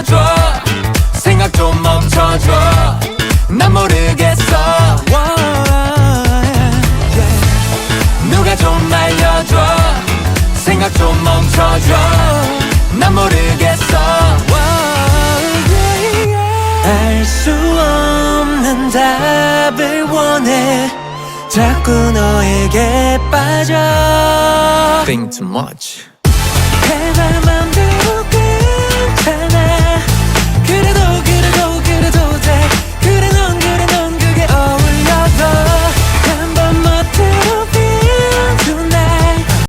멈춰줘. 생각 좀 멈춰줘. 난 모르겠어. 누가 좀 말려줘. 생각 좀 멈춰줘. 난 모르겠어. 알 수 없는 답을 원해. 자꾸 너에게 빠져. Think too much.